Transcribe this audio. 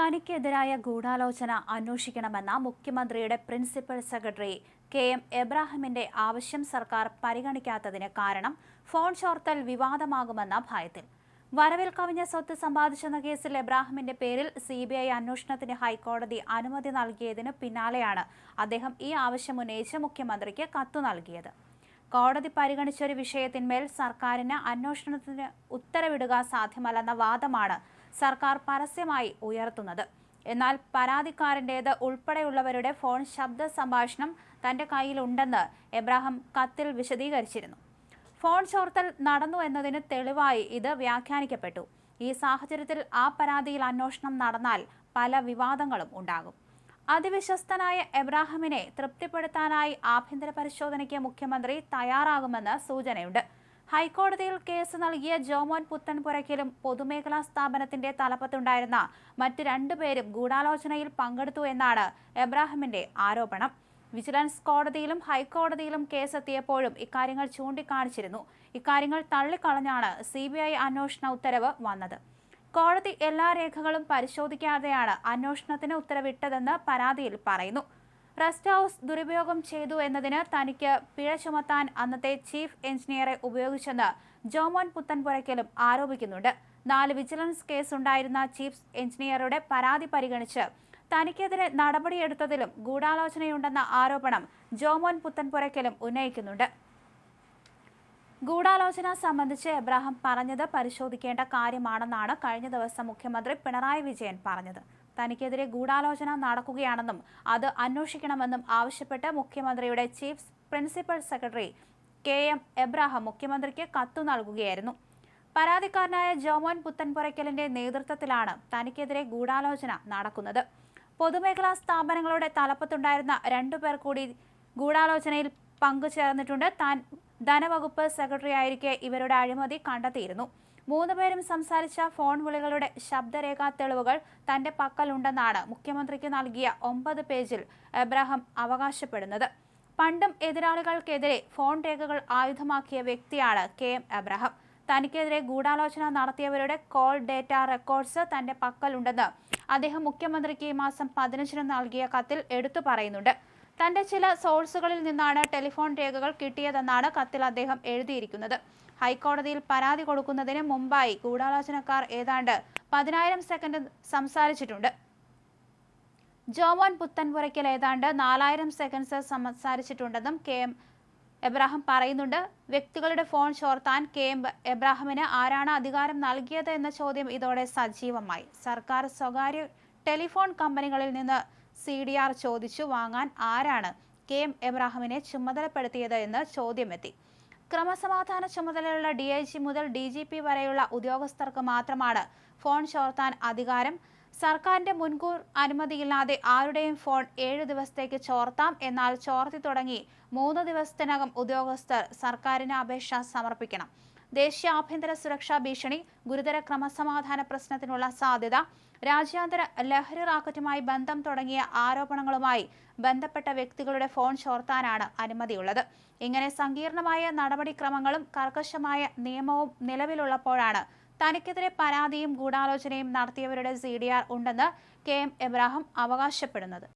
തനിക്കെതിരായ ഗൂഢാലോചന അന്വേഷിക്കണമെന്ന മുഖ്യമന്ത്രിയുടെ പ്രിൻസിപ്പൽ സെക്രട്ടറി കെ എം എബ്രാഹിമിന്റെ ആവശ്യം സർക്കാർ പരിഗണിക്കാത്തതിന് കാരണം ഫോൺ ചോർത്തൽ വിവാദമാകുമെന്ന ഭയത്തിൽ. വരവിൽ കവിഞ്ഞ സ്വത്ത് സമ്പാദിച്ചെന്ന കേസിൽ എബ്രാഹിമിന്റെ പേരിൽ സി ബി ഐ അന്വേഷണത്തിന് ഹൈക്കോടതി അനുമതി നൽകിയതിന് പിന്നാലെയാണ് അദ്ദേഹം ഈ ആവശ്യം ഉന്നയിച്ച് മുഖ്യമന്ത്രിക്ക് കത്തു നൽകിയത്. കോടതി പരിഗണിച്ച ഒരു വിഷയത്തിന്മേൽ സർക്കാരിന് അന്വേഷണത്തിന് ഉത്തരവിടുക സാധ്യമല്ലെന്ന വാദമാണ് സർക്കാർ പരസ്യമായി ഉയർത്തുന്നത്. എന്നാൽ പരാതിക്കാരന്റേത് ഉൾപ്പെടെയുള്ളവരുടെ ഫോൺ ശബ്ദ സംഭാഷണം തന്റെ കയ്യിലുണ്ടെന്ന് എബ്രാഹിം കത്തിൽ വിശദീകരിച്ചിരുന്നു. ഫോൺ ചോർത്തൽ നടന്നു എന്നതിന് തെളിവായി ഇത് വ്യാഖ്യാനിക്കപ്പെട്ടു. ഈ സാഹചര്യത്തിൽ ആ പരാതിയിൽ അന്വേഷണം നടന്നാൽ പല വിവാദങ്ങളും ഉണ്ടാകും. അതിവിശ്വസ്തനായ എബ്രാഹിമിനെ തൃപ്തിപ്പെടുത്താനായി ആഭ്യന്തര പരിശോധനയ്ക്ക് മുഖ്യമന്ത്രി തയ്യാറാകുമെന്ന് സൂചനയുണ്ട്. ഹൈക്കോടതിയിൽ കേസ് നൽകിയ ജോമോൻ പുത്തൻപുരയ്ക്കലും പൊതുമേഖലാ സ്ഥാപനത്തിന്റെ തലപ്പത്തുണ്ടായിരുന്ന മറ്റ് രണ്ടുപേരും ഗൂഢാലോചനയിൽ പങ്കെടുത്തു എന്നാണ് എബ്രാഹിമിന്റെ ആരോപണം. വിജിലൻസ് കോടതിയിലും ഹൈക്കോടതിയിലും കേസെത്തിയപ്പോഴും ഇക്കാര്യങ്ങൾ ചൂണ്ടിക്കാണിച്ചിരുന്നു. ഇക്കാര്യങ്ങൾ തള്ളിക്കളഞ്ഞാണ് സി ബി ഐ അന്വേഷണ ഉത്തരവ് വന്നത്. കോടതി എല്ലാ രേഖകളും പരിശോധിക്കാതെയാണ് അന്വേഷണത്തിന് ഉത്തരവിട്ടതെന്ന് പരാതിയിൽ പറയുന്നു. റെസ്റ്റ് ഹൗസ് ദുരുപയോഗം ചെയ്തു എന്നതിന് തനിക്ക് പിഴ ചുമത്താൻ അന്നത്തെ ചീഫ് എഞ്ചിനീയറെ ഉപയോഗിച്ചെന്ന് ജോമോൻ പുത്തൻപുരയ്ക്കലും ആരോപിക്കുന്നുണ്ട്. നാല് വിജിലൻസ് കേസ് ഉണ്ടായിരുന്ന ചീഫ് എഞ്ചിനീയറുടെ പരാതി പരിഗണിച്ച് തനിക്കെതിരെ നടപടിയെടുത്തതിലും ഗൂഢാലോചനയുണ്ടെന്ന ആരോപണം ജോമോൻ പുത്തൻപുരയ്ക്കലും ഉന്നയിക്കുന്നുണ്ട്. ഗൂഢാലോചന സംബന്ധിച്ച് എബ്രാഹിം പറഞ്ഞത് പരിശോധിക്കേണ്ട കാര്യമാണെന്നാണ് കഴിഞ്ഞ ദിവസം മുഖ്യമന്ത്രി പിണറായി വിജയൻ പറഞ്ഞത്. തനിക്കെതിരെ ഗൂഢാലോചന നടക്കുകയാണെന്നും അത് അന്വേഷിക്കണമെന്നും ആവശ്യപ്പെട്ട് മുഖ്യമന്ത്രിയുടെ chief principal secretary K M Abraham മുഖ്യമന്ത്രിക്ക് കത്തു നൽകുകയായിരുന്നു. പരാതിക്കാരനായ ജോമോൻ പുത്തൻപുരയ്ക്കലിന്റെ നേതൃത്വത്തിലാണ് തനിക്കെതിരെ ഗൂഢാലോചന നടക്കുന്നത്. പൊതുമേഖലാ സ്ഥാപനങ്ങളുടെ തലപ്പത്തുണ്ടായിരുന്ന രണ്ടുപേർ കൂടി ഗൂഢാലോചനയിൽ പങ്കുചേർന്നിട്ടുണ്ട്. താൻ ധനവകുപ്പ് സെക്രട്ടറി ആയിരിക്കെ ഇവരുടെ അഴിമതി കണ്ടെത്തിയിരുന്നു. മൂന്നുപേരും സംസാരിച്ച ഫോൺ വിളികളുടെ ശബ്ദരേഖാ തെളിവുകൾ തന്റെ പക്കലുണ്ടെന്നാണ് മുഖ്യമന്ത്രിക്ക് നൽകിയ ഒമ്പത് പേജിൽ എബ്രഹാം അവകാശപ്പെടുന്നത്. പണ്ടും എതിരാളികൾക്കെതിരെ ഫോൺ രേഖകൾ ആയുധമാക്കിയ വ്യക്തിയാണ് കെ എം എബ്രഹാം. തനിക്കെതിരെ ഗൂഢാലോചന നടത്തിയവരുടെ കോൾ ഡേറ്റ റെക്കോർഡ്സ് തന്റെ പക്കലുണ്ടെന്ന് അദ്ദേഹം മുഖ്യമന്ത്രിക്ക് ഈ മാസം പതിനഞ്ചിന് നൽകിയ കത്തിൽ എടുത്തു പറയുന്നുണ്ട്. തന്റെ ചില സോഴ്സുകളിൽ നിന്നാണ് ടെലിഫോൺ രേഖകൾ കിട്ടിയതെന്നാണ് കത്തിൽ അദ്ദേഹം എഴുതിയിരിക്കുന്നത്. ഹൈക്കോടതിയിൽ പരാതി കൊടുക്കുന്നതിന് മുമ്പായി ഗൂഢാലോചനക്കാർ ഏതാണ്ട് പതിനായിരം സെക്കൻഡ് സംസാരിച്ചിട്ടുണ്ട്. ജോമോൻ പുത്തൻപുരയ്ക്കൽ ഏതാണ്ട് നാലായിരം സെക്കൻഡ്സ് സംസാരിച്ചിട്ടുണ്ടെന്നും കെ എം എബ്രാഹിം പറയുന്നുണ്ട്. വ്യക്തികളുടെ ഫോൺ ചോർത്താൻ കെ എം എബ്രാഹിമിന് ആരാണ് അധികാരം നൽകിയത് എന്ന ചോദ്യം ഇതോടെ സജീവമായി. സർക്കാർ സ്വകാര്യ ടെലിഫോൺ കമ്പനികളിൽ നിന്ന് സി ഡി ആർ ചോദിച്ചു വാങ്ങാൻ ആരാണ് കെ എം എബ്രാഹിമിനെ ചുമതലപ്പെടുത്തിയത് എന്ന് ചോദ്യമെത്തി. ക്രമസമാധാന ചുമതലയുള്ള ഡി ഐ ജി മുതൽ ഡി ജി പി വരെയുള്ള ഉദ്യോഗസ്ഥർക്ക് മാത്രമാണ് ഫോൺ ചോർത്താൻ അധികാരം. സർക്കാരിന്റെ മുൻകൂർ അനുമതിയില്ലാതെ ആരുടെയും ഫോൺ ഏഴ് ദിവസത്തേക്ക് ചോർത്താം. എന്നാൽ ചോർത്തി തുടങ്ങി മൂന്ന് ദിവസത്തിനകം ഉദ്യോഗസ്ഥർ സർക്കാരിന് അപേക്ഷ സമർപ്പിക്കണം. ദേശീയ ആഭ്യന്തര സുരക്ഷാ ഭീഷണി ഗുരുതര ക്രമസമാധാന പ്രശ്നത്തിനുള്ള സാധ്യത രാജ്യാന്തര ലഹരി റാക്കറ്റുമായി ബന്ധം തുടങ്ങിയ ആരോപണങ്ങളുമായി ബന്ധപ്പെട്ട വ്യക്തികളുടെ ഫോൺ ചോർത്താനാണ് അനുമതിയുള്ളത്. ഇങ്ങനെ സങ്കീർണമായ നടപടിക്രമങ്ങളും കർക്കശമായ നിയമവും നിലവിലുള്ളപ്പോഴാണ് തനിക്കെതിരെ പരാതിയും ഗൂഢാലോചനയും നടത്തിയവരുടെ സി ഉണ്ടെന്ന് കെ എം എബ്രാഹിം അവകാശപ്പെടുന്നത്.